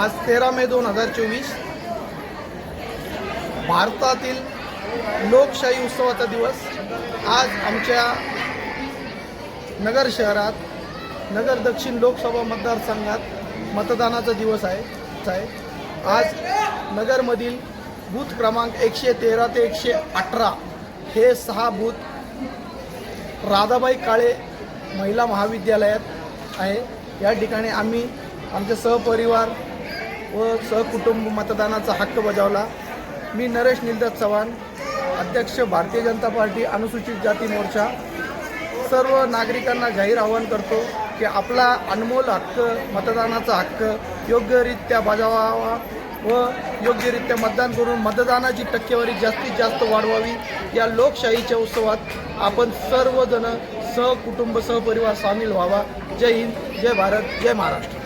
आज तेरा मे दोन हजार चोवीस. भारतातील लोकशाही उत्सवाचा दिवस. आज आमच्या नगर शहरात नगर दक्षिण लोकसभा मतदारसंघात मतदानाचा दिवस आहे आहे. आज नगरमधील बूथ क्रमांक एकशे तेरा ते एकशे अठरा हे सहा बूथ राधाबाई काळे महिला महाविद्यालयात आहे. या ठिकाणी आम्ही आमचे सहपरिवार व सहकुटुंब मतदानाचा हक्क बजावला. मी नरेश निलदत चव्हाण अध्यक्ष भारतीय जनता पार्टी अनुसूचित जाती मोर्चा. सर्व नागरिकांना जाहीर आवाहन करतो की आपला अनमोल हक्क मतदानाचा हक्क योग्यरित्या बजावावा व योग्यरित्या मतदान करून मतदानाची टक्केवारी जास्तीत जास्त वाढवावी. या लोकशाहीच्या उत्सवात आपण सर्वजण सहकुटुंब सहपरिवार सामील व्हावा. जय हिंद जय भारत जय महाराष्ट्र.